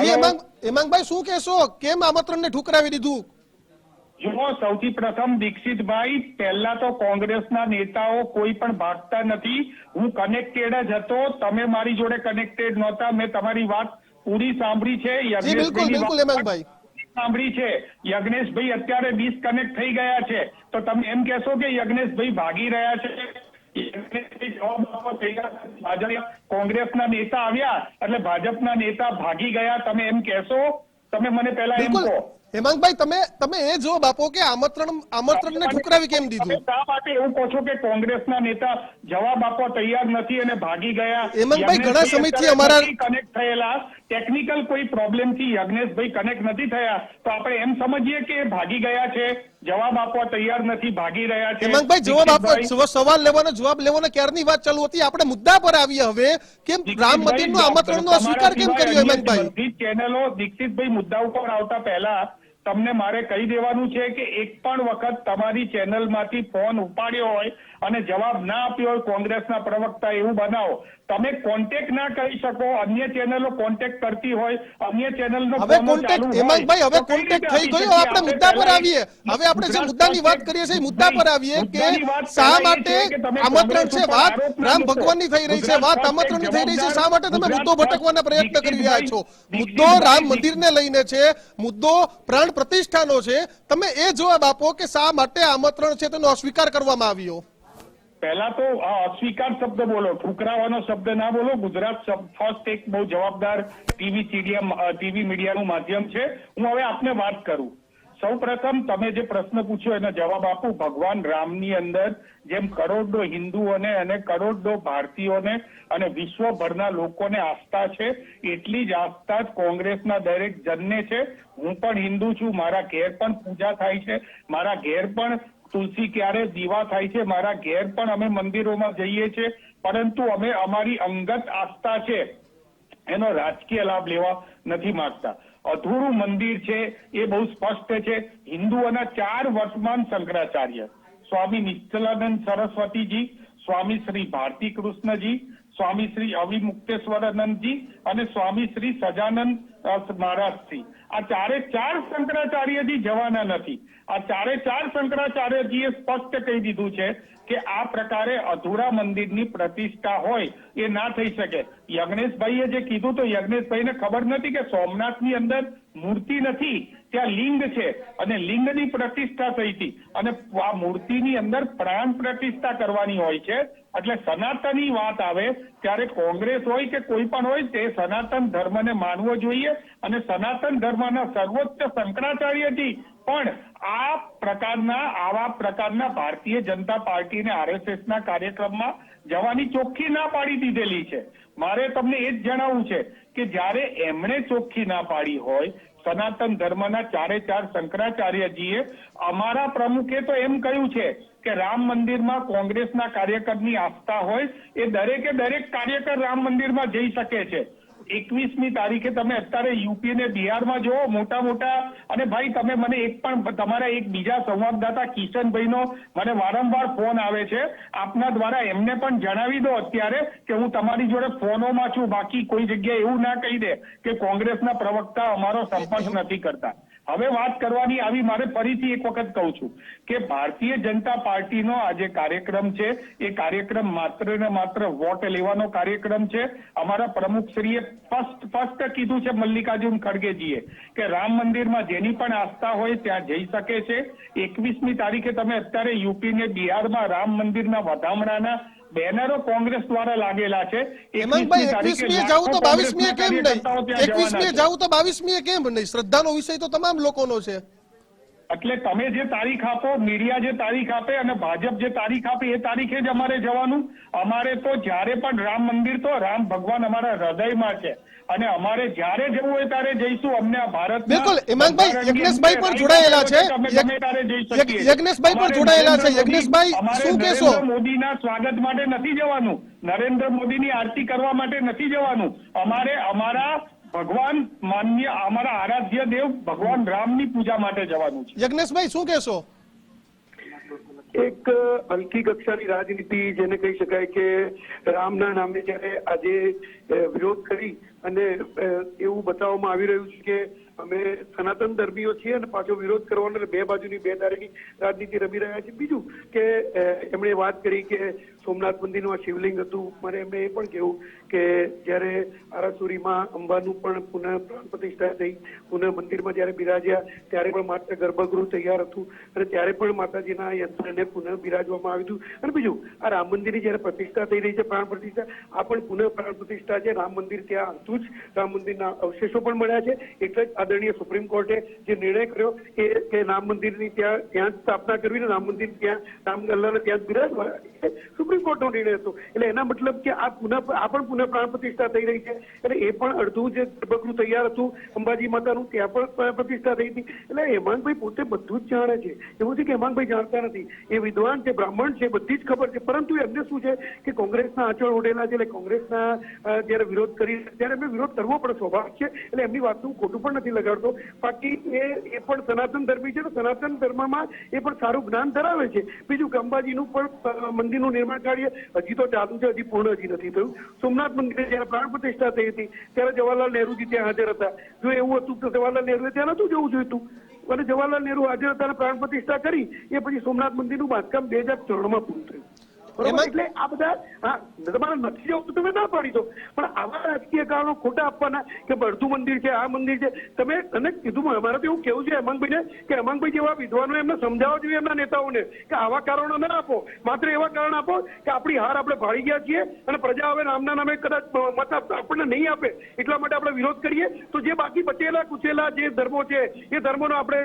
હેમાંગ હેમાંગભાઈ શું કહેશો? કેમ આમંત્રણને ઠુકરાવી દીધું? જુઓ સૌથી પ્રથમ દીક્ષિતભાઈ પહેલા તો કોંગ્રેસના નેતાઓ કોઈ પણ ભાગતા નથી. હું કનેક્ટેડ જ હતો. તમે મારી જોડે કનેક્ટેડ નહોતા. મેં તમારી વાત પૂરી સાંભળી છે. બિલકુલ હેમાંગભાઈ. સાંભળી છે. યજ્ઞેશભાઈ અત્યારે ડિસ્કનેક્ટ થઈ ગયા છે. તો તમે એમ કહેશો કે યજ્ઞેશભાઈ ભાગી રહ્યા છે? કોંગ્રેસના નેતા આવ્યા એટલે ભાજપના નેતા ભાગી ગયા. તમે એમ કહેશો? તમે મને પહેલા એમ કહો. હેમાંગભાઈ તમે તમે એ જો બાપો કે આમંત્રણ આમંત્રણને ઠુકરાવી કેમ દીધું? શા માટે એવું કહો છો કે કોંગ્રેસના નેતા જવાબ આપવા તૈયાર નથી અને ભાગી ગયા? હેમાંગભાઈ ઘણા સમયથી અમારા- કનેક્ટ થયેલા. ટેકનિકલ કોઈ પ્રોબ્લેમથી યજ્ઞેશભાઈ કનેક્ટ નથી થયા. તો આપણે એમ સમજીએ કે ભાગી ગયા છે જવાબ આપવા તૈયાર નથી ભાગી રહ્યા છે. હેમાંગભાઈ જવાબ આપવા સવાલ લેવાનો જવાબ લેવાનો ક્યારની વાત ચાલુ હતી? આપણે મુદ્દા પર આવીએ હવે કેમ રામ મંદિરનું આમંત્રણનો સ્વીકાર કેમ કર્યો હેમાંગભાઈ? ચેનલો દીક્ષિતભાઈ મુદ્દા ઉપર આવતા પહેલા તમને મારે કહી દેવાનું છે કે એક પણ વખત તમારી ચેનલમાંથી ફોન ઉપાડ્યો હોય અને જવાબ ના આપ્યો હોય કોંગ્રેસના પ્રવક્તા એવું બનાવો તમે કોન્ટેક્ટ ના કરી શકો અન્ય ચેનલો કોન્ટેક્ટ કરતી હોય અન્ય ચેનલનો હવે કોન્ટેક્ટ હેમાંગભાઈ હવે કોન્ટેક્ટ થઈ ગયો આપણે મુદ્દા પર આવીએ. હવે આપણે જે મુદ્દાની વાત કરીએ છીએ મુદ્દા પર આવીએ કે શા માટે આમંત્રણ છે વાત? રામ. ભગવાનની થઈ રહી છે વાત આમંત્રણની થઈ રહી છે શા માટે તમે મુદ્દો ભટકવાના પ્રયત્ન કરી રહ્યા છો? મુદ્દો રામ મંદિરને લઈને છે મુદ્દો પ્રાણ પ્રતિષ્ઠાનો છે. તમે એ જવાબ આપો કે શા માટે આમંત્રણ છે તેનો અસ્વીકાર કરવામાં આવ્યો? પહેલા તો આ અસ્વીકાર શબ્દ બોલો, ઠુકરાવાનો શબ્દ ના બોલો. ગુજરાત ફર્સ્ટ એક બહુ જવાબદાર ટીવી ટીવી મીડિયાનું માધ્યમ છે. હું હવે આપને વાત કરું. સૌ પ્રથમ તમે જે પ્રશ્ન પૂછ્યો એનો જવાબ આપું. ભગવાન રામની અંદર જેમ કરોડો હિન્દુઓને અને કરોડો ભારતીયોને અને વિશ્વભરના લોકોને આસ્થા છે, એટલી જ આસ્થા જ કોંગ્રેસના દરેક જનને છે. હું પણ હિન્દુ છું, મારા ઘેર પણ પૂજા થાય છે. મારા ઘેર પણ તુલસી ક્યારે દીવા થાય છે મારા ઘેર પણ અમે મંદિરોમાં જઈએ છીએ પરંતુ અમે અમારી અંગત આસ્થા છે. એનો રાજકીય લાભ લેવા નથી માંગતા. અધૂરું મંદિર છે એ બહુ સ્પષ્ટ છે. હિન્દુઓના ચાર વર્તમાન શંકરાચાર્ય, સ્વામી નિશ્ચલાનંદ સરસ્વતીજી, સ્વામી શ્રી ભારતી કૃષ્ણજી સ્વામી શ્રી અવિમુક્તેશ્વરાનંદજી અને સ્વામી શ્રી સજાનંદ અ, મહારાજજી આ ચારે ચાર શંકરાચાર્યજી જવાના નથી. આ ચારે ચાર શંકરાચાર્યજીએ સ્પષ્ટ કહી દીધું છે કે આ પ્રકારે અધૂરા મંદિરની પ્રતિષ્ઠા હોય એ ના થઈ શકે. યજ્ઞેશભાઈએ જે કીધું તો યજ્ઞેશભાઈને ખબર નથી કે સોમનાથની અંદર મૂર્તિ નથી. ત્યાં લિંગ છે. અને લિંગની પ્રતિષ્ઠા થઈ હતી. અને આ મૂર્તિની અંદર પ્રાણ પ્રતિષ્ઠા કરવાની હોય છે. એટલે સનાતનની વાત આવે, ત્યારે કોંગ્રેસ હોય કે કોઈ પણ હોય, તે સનાતન ધર્મને માનવો જોઈએ. અને સનાતન ધર્મના સર્વોચ્ચ શંકરાચાર્યજી પણ આ પ્રકારના, આવા પ્રકારના ભારતીય જનતા પાર્ટી આરએસએસના કાર્યક્રમમાં જવાની ચોખ્ખી ના પાડી દીધેલી છે. મારે તમને એ જ જણાવવું છે કે જ્યારે એમણે ચોખ્ખી ના પાડી હોય સનાતન ધર્મના ચારે ચાર શંકરાચાર્યજીએ અમારા પ્રમુખે તો એમ કહ્યું છે કે રામ મંદિરમાં કોંગ્રેસના કાર્યકરની આસ્થા હોય એ દરેકે દરેક કાર્યકર રામ મંદિરમાં જઈ શકે છે. એકવીસમી તારીખે તમે અત્યારે યુપી ને બિહારમાં જુઓ, મોટા મોટા, અને ભાઈ તમે મને એક પણ, તમારા એક બીજા સંવાદદાતા કિશનભાઈનો મને વારંવાર ફોન આવે છે. આપના દ્વારા એમને પણ જણાવી દો અત્યારે કે હું તમારી જોડે ફોનોમાં છું. બાકી કોઈ જગ્યાએ એવું ના કહી દે કે કોંગ્રેસના પ્રવક્તા અમારો સંપર્ક નથી કરતા. હવે વાત કરવાની આવી, મારે ફરીથી એક વખત કહું છું કે ભારતીય જનતા પાર્ટીનો આ જે કાર્યક્રમ છે, એ કાર્યક્રમ માત્ર ને માત્ર વોટ લેવાનો કાર્યક્રમ છે. અમારા પ્રમુખશ્રીએ ફર્સ્ટ ફર્સ્ટ કીધું છે મલ્લિકાર્જુન ખડગેજીએ કે રામ મંદિરમાં જેની પણ આસ્થા હોય ત્યાં જઈ શકે છે. એકવીસમી તારીખે તમે અત્યારે યુપી ને બિહારમાં રામ મંદિરના વધામણાના બેનરો કોંગ્રેસ દ્વારા લાગેલા છે. હેમાંગભાઈ 21મી તારીખે એકવીસમીએ જવું તો બાવીસમી બાવીસમીએ કેમ નહીં? એકવીસમીએ. જવું તો બાવીસમીએ કેમ નહીં? શ્રદ્ધાનો વિષય તો તમામ લોકોનો છે. એટલે તમે જે તારીખ આપો મીડિયા જે તારીખ આપે અને ભાજપ જે તારીખ આપે એ તારીખે જ અમારે જવાનું. અમારે તો જ્યારે પણ રામ મંદિર તો રામ ભગવાન અમારા હૃદયમાં છે. અને અમારે જ્યારે જવું હોય ત્યારે જઈશું. અમને આ ભારત બિલકુલ. હેમાંગભાઈ યજ્ઞેશભાઈ પણ જોડાયેલા છે. યજ્ઞેશભાઈ પણ જોડાયેલા છે. યજ્ઞેશભાઈ શું કહેશો? મોદીના સ્વાગત માટે નથી જવાનું. નરેન્દ્ર મોદીની આરતી કરવા માટે નથી જવાનું. અમારે અમારા ભગવાન માન્ય અમારા આરાધ્ય દેવ ભગવાન રામની પૂજા માટે જવાનું છે. યજ્ઞેશભાઈ શું કહેશો? એક હલકી કક્ષાની રાજનીતિ જેને કહી શકાય કે રામના નામે જ્યારે આજે વિરોધ કરી અને એવું બતાવવામાં આવી રહ્યું છે કે અમે સનાતન ધર્મીઓ છીએ અને પાછો વિરોધ કરવાનો બે બાજુની બે ધારેની રાજનીતિ રમી રહ્યા છે બીજું કે એમણે વાત કરી કે સોમનાથ મંદિરનું આ શિવલિંગ હતું. મારે એમણે એ પણ કહેવું કે જ્યારે આરાસુરીમાં અંબાનું પણ પુનઃ પ્રાણ પ્રતિષ્ઠા થઈ, પુનઃ મંદિરમાં જ્યારે બિરાજ્યા, ત્યારે પણ માત્ર ગર્ભગૃહ તૈયાર હતું અને ત્યારે પણ માતાજીના યંત્રને પુનઃ બિરાજવામાં આવ્યું હતું. અને બીજું, આ રામ મંદિરની જ્યારે પ્રતિષ્ઠા થઈ રહી છે, પ્રાણ પ્રતિષ્ઠા, આ પણ પુનઃ પ્રાણ પ્રતિષ્ઠા છે. રામ મંદિર ત્યાં હતું જ. રામ મંદિરના અવશેષો પણ મળ્યા છે. એટલે જ આદરણીય સુપ્રીમ કોર્ટે જે નિર્ણય કર્યો કે કે રામ મંદિરની ત્યાં ત્યાં જ સ્થાપના કરવી ને રામ મંદિર ત્યાં રામ અલ્લાહને ત્યાં જ બિરાજવા સુપ્રીમ કોર્ટનો નિર્ણય હતો. એટલે એના મતલબ કે આ પુનઃ આ પણ પુનઃ પ્રાણ પ્રતિષ્ઠા થઈ રહી છે. એટલે એ પણ અડધું જે ગર્ભગૃહ તૈયાર હતું, અંબાજી માતાનું ત્યાં પણ પ્રતિષ્ઠા થઈ હતી. એટલે હેમાંગભાઈ પોતે બધું જ જાણે છે. એવું છે કે હેમાંગભાઈ જાણતા નથી. એ વિદ્વાન છે, બ્રાહ્મણ છે, બધી જ ખબર છે. પરંતુ એમને શું છે કે કોંગ્રેસના આંચળ ઓઢેલા છે. એટલે કોંગ્રેસના જ્યારે વિરોધ કરી, ત્યારે એમને વિરોધ કરવો પણ સ્વાભાવિક છે. એટલે એમની વાતનું ખોટું પણ નથી લગાડતો. બાકી એ એ પણ સનાતન ધર્મી છે તો સનાતન ધર્મમાં એ પણ સારું જ્ઞાન ધરાવે છે. બીજું અંબાજીનું પણ મંદિરનું નિર્માણ કાર્ય હજી તો ચાલુ છે, હજી પૂર્ણ હજી નથી થયું. સોમનાથ મંદિરે જ્યારે પ્રાણ પ્રતિષ્ઠા થઈ હતી, ત્યારે જવાહરલાલ નહેરુજી ત્યાં હાજર હતા. જો એવું હતું તો જવાહરલાલ નહેરુએ ત્યાં નતું જવું જોઈતું. અને જવાહરલાલ નહેરુ હાજર હતા પ્રાણ પ્રતિષ્ઠા કરી, એ પછી સોમનાથ મંદિરનું બાંધકામ બે હજાર ત્રણમાં પૂરું થયું. એટલે આ બધા તમારે નથી જવું તો તમે ના પાડી દો. પણ આવા રાજકીય કારણો ખોટા આપવાના કે બળતું મંદિર છે આ મંદિર છે તમે અને કીધું અમારે તો એવું કેવું છે હેમાંગભાઈને કે હેમાંગભાઈ જેવા વિદ્વાનો એમને સમજાવવા જોઈએ એમના નેતાઓને કે આવા કારણો ના આપો. માત્ર એવા કારણ આપો કે આપણી હાર આપણે ભાળી ગયા છીએ અને પ્રજા હવે નામના નામે કદાચ મત આપણને નહીં આપે. એટલા માટે આપણે વિરોધ કરીએ. તો જે બાકી બચેલા કુચેલા જે ધર્મો છે એ ધર્મોનો આપણે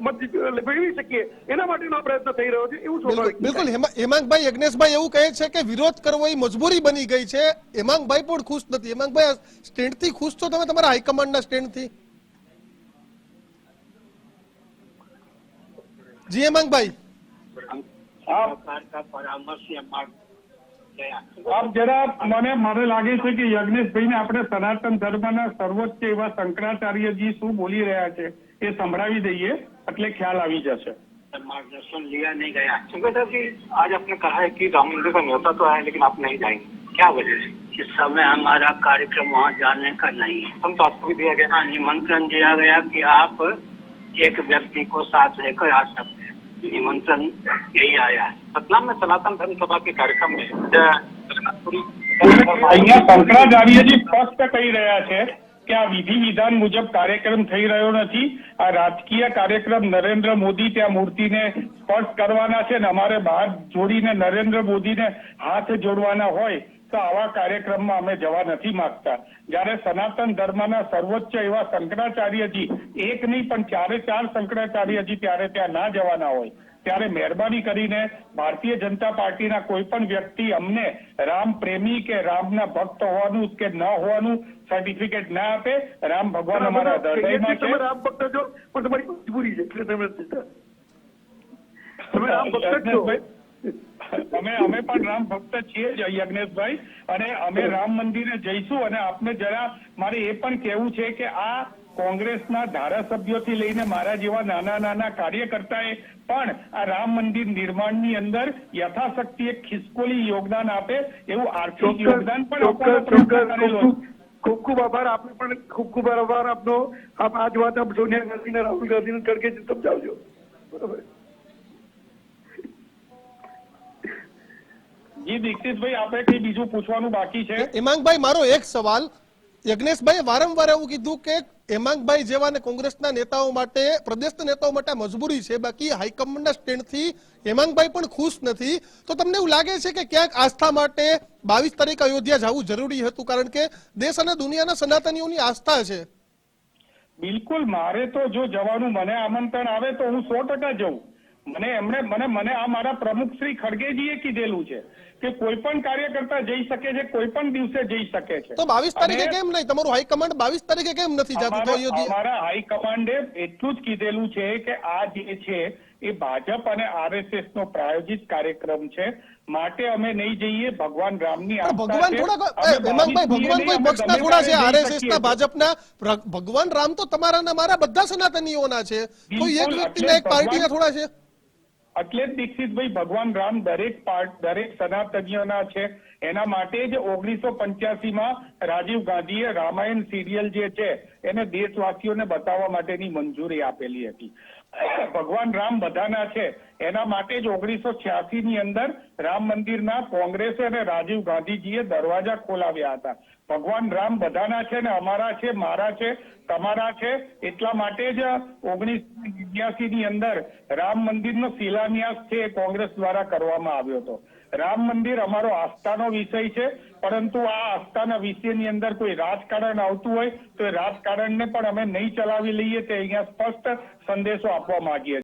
મત મેળવી શકીએ. એના માટેનો પ્રયત્ન થઈ રહ્યો છે એવું સ્વાભાવિક બિલકુલ હેમા- હેમાંગભાઈ યજ્ઞેશભાઈ એવું કહે છે કે વિરોધ કરવો એ મજબૂરી બની ગઈ છે. હેમાંગભાઈ પણ ખુશ નથી. હેમાંગભાઈ સ્ટેન્ડથી ખુશ છો તમે તમારા હાઈકમાન્ડના સ્ટેન્ડથી? જી હેમાંગભાઈ. આપ જરા મને મને લાગે છે કે યજ્ઞેશભાઈ ને આપણે સનાતન ધર્મના સર્વોચ્ચ એવા શંકરાચાર્યજી શું બોલી રહ્યા છે એ સંભળાવી દઈએ, એટલે ખ્યાલ આવી જશે. मार्गदर्शन लिया नहीं गया सुगेता जी आज आपने कहा है कि राम मंदिर का न्योता तो है लेकिन आप नहीं जाएंगे क्या वजह से इस समय हमारा कार्यक्रम वहाँ जाने का नहीं है हम तो आपको भी दिया गया हाँ निमंत्रण दिया गया कि आप एक व्यक्ति को साथ लेकर आ सकते हैं निमंत्रण यही आया है सतनाम में सनातन धर्म सभा के कार्यक्रम में अ, पूरी અહીંયા શંકરાચાર્યજી સ્પષ્ટ કહી રહ્યા છે કે આ વિધિ વિધાન મુજબ કાર્યક્રમ થઈ રહ્યો નથી. આ રાજકીય કાર્યક્રમ નરેન્દ્ર મોદી ત્યાં મૂર્તિને સ્પર્શ કરવાના છે ને અમારે બહાર જોડીને નરેન્દ્ર મોદીને હાથ જોડવાના હોય તો આવા કાર્યક્રમમાં અમે જવા નથી માંગતા. જ્યારે સનાતન ધર્મના સર્વોચ્ચ એવા શંકરાચાર્યજી, એક નહીં પણ ચારે ચાર શંકરાચાર્યજી ત્યારે ત્યાં ના જવાના હોય. ત્યારે મહેરબાની કરીને ભારતીય જનતા પાર્ટીના કોઈ પણ વ્યક્તિ અમને રામ પ્રેમી કે રામના ભક્ત હોવાનું કે ન હોવાનું સર્ટિફિકેટ ના આપે રામ ભગવાન અમારા હૃદયમાં છે. તમે રામ ભક્ત છો પણ તમારી મજબૂરી છે એટલે તમે તમે રામ ભક્ત છો. અમે અમે પણ રામ ભક્ત છીએ જ યજ્ઞેશભાઈ. અને અમે રામ મંદિરે જઈશું અને આપને જરા મારે એ પણ કહેવું છે કે આ કોંગ્રેસના ધારાસભ્યોથી લઈને મારા જેવા નાના નાના કાર્યકર્તાએ પણ આ રામ મંદિર નિર્માણની અંદર યથાશક્તિ એક ખિસકોલી યોગદાન આપે એવું આર્થિક યોગદાન પણ ખૂબ ખૂબ આભાર. આપને પણ ખૂબ ખૂબ આભાર આપનો. આપ આ જ વાત આપ સોનિયા ગાંધી ને રાહુલ ગાંધી ને કરકે સમજાવજો. બરોબર. જી દીક્ષિતભાઈ આપણે કઈ બીજું પૂછવાનું બાકી છે? હિમાંગભાઈ મારો એક સવાલ. યજ્ઞેશભાઈ વારંવાર એવું કીધું કે હેમાંગભાઈ જેવા ને કોંગ્રેસના નેતાઓ માટે, પ્રદેશના નેતાઓ માટે મજબૂરી છે. બાકી હાઈકમાન્ડના સ્ટેન્ડથી હેમાંગભાઈ પણ ખુશ નથી. તો તમને એવું લાગે છે કે ક્યાંક આસ્થા માટે બાવીસ તારીખ અયોધ્યા જવું જરૂરી હતું? કારણ કે દેશ અને દુનિયાના સનાતનીઓની આસ્થા છે. બિલકુલ. મારે તો જો જવાનું મને આમંત્રણ આવે તો હું સો ટકા જઉં. મને એમણે મને મને આ મારા પ્રમુખ શ્રી ખડગેજીએ કીધેલું છે કે કોઈ પણ કાર્યકર્તા જઈ શકે છે કોઈ પણ દિવસે જઈ શકે છે. તો બાવીસ તારીખે અને કેમ નહીં? તમારું હાઈકમાન્ડ બાવીસ તારીખે કેમ નથી જતું તો અમારા હાઈકમાન્ડે એટલું જ કીધેલું છે કે આ જે છે એ ભાજપ અને આરએસએસ નો પ્રાયોજિત કાર્યક્રમ છે. માટે અમે નહીં જઈએ ભગવાન રામની ભગવાન. થોડા હેમંતભાઈ ભગવાન કોઈ પક્ષના થોડા છે આરએસએસ ના. ભાજપના. ભગવાન રામ તો તમારા ને મારા બધા સનાતનીઓના છે. કોઈ એક વ્યક્તિના એક પાર્ટીના થોડા છે. એટલે જ દીક્ષિતભાઈ, ભગવાન રામ દરેક પાર્ટ, દરેક સનાતનીઓના છે. એના માટે જ ઓગણીસો પંચ્યાસીમાં રાજીવ ગાંધીએ રામાયણ સિરિયલ જે છે, એને દેશવાસીઓને બતાવવા માટેની મંજૂરી આપેલી હતી. ભગવાન રામ બધાના છે. એના માટે જ ઓગણીસો છ્યાસી ની અંદર રામ મંદિરના કોંગ્રેસે અને રાજીવ ગાંધીજીએ દરવાજા ખોલાવ્યા હતા. ભગવાન રામ બધાના છે ને અમારા છે, મારા છે, તમારા છે, એટલા માટે જ ઓગણીસો ની અંદર રામ મંદિરનો શિલાન્યાસ છે એ કોંગ્રેસ દ્વારા કરવામાં આવ્યો હતો. રામ મંદિર અમારો આસ્થાનો વિષય છે, પરંતુ આ આસ્થાના વિષયની અંદર કોઈ રાજકારણ આવતું હોય તો એ રાજકારણને પણ અમે નહીં ચલાવી લઈએ તે અહીંયા સ્પષ્ટ સંદેશો આપવા માંગીએ